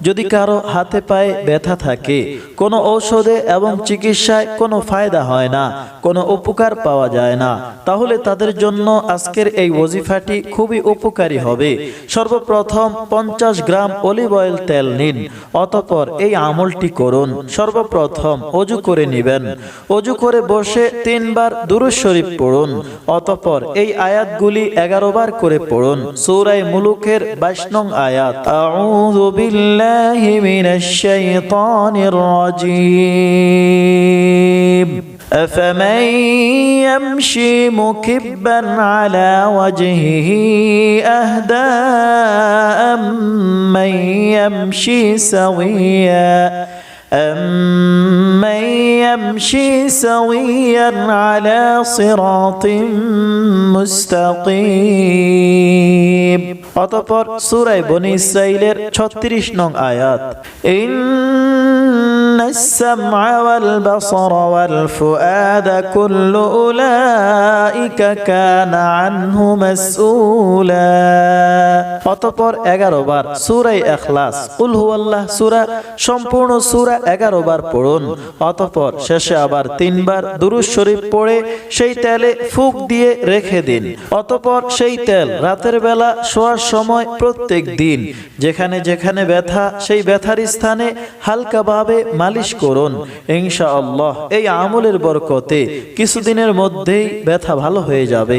যদি কারও হাতে পায়ে ব্যথা থাকে, কোনো ঔষধে এবং চিকিৎসায় কোনো ফায়দা হয় না, কোনো উপকার পাওয়া যায় না, তাহলে তাদের জন্য আজকের এই ওজিফাটি খুবই উপকারী হবে। সর্বপ্রথম পঞ্চাশ গ্রাম অলিভ অয়েল তেল নিন, অতপর এই আমলটি করুন। সর্বপ্রথম অজু করে নেবেন। অজু করে বসে তিনবার দুরুজ পড়ুন, অতপর এই আয়াতগুলি এগারো বার করে পড়ুন। সৌরাই মুলুকের বাইশ নং আয়াত بالله من الشيطان الرجيم. أفمن يمشي مكبا على وجهه أهدى من يمشي سويا أم يمشي سويا على صراط মুস্তাকিম অতঃপর সূরা বনি ইসরাইলের 36 নং আয়াত إن السمع والبصر والفؤاد كل أولئك كان عنه مسؤولا অতঃপর এগারো বার সুরাই এখলাস কুল হুয়াল্লাহ সুরা সম্পূর্ণ সুরা এগারো বার পড়ুন অতঃপর শেষে আবার তিনবার দুরুজ শরীফ পড়ে সেই তেলে ফুক দিয়ে রেখে দিন অতঃপর সেই তেল রাতের বেলা শোয়ার সময় প্রত্যেক দিন যেখানে যেখানে ব্যথা সেই ব্যথার স্থানে হালকাভাবে মালিশ করুন। ইনশাআল্লাহ এই আমলের বরকতে কিছুদিনের মধ্যেই ব্যথা ভালো হয়ে যাবে।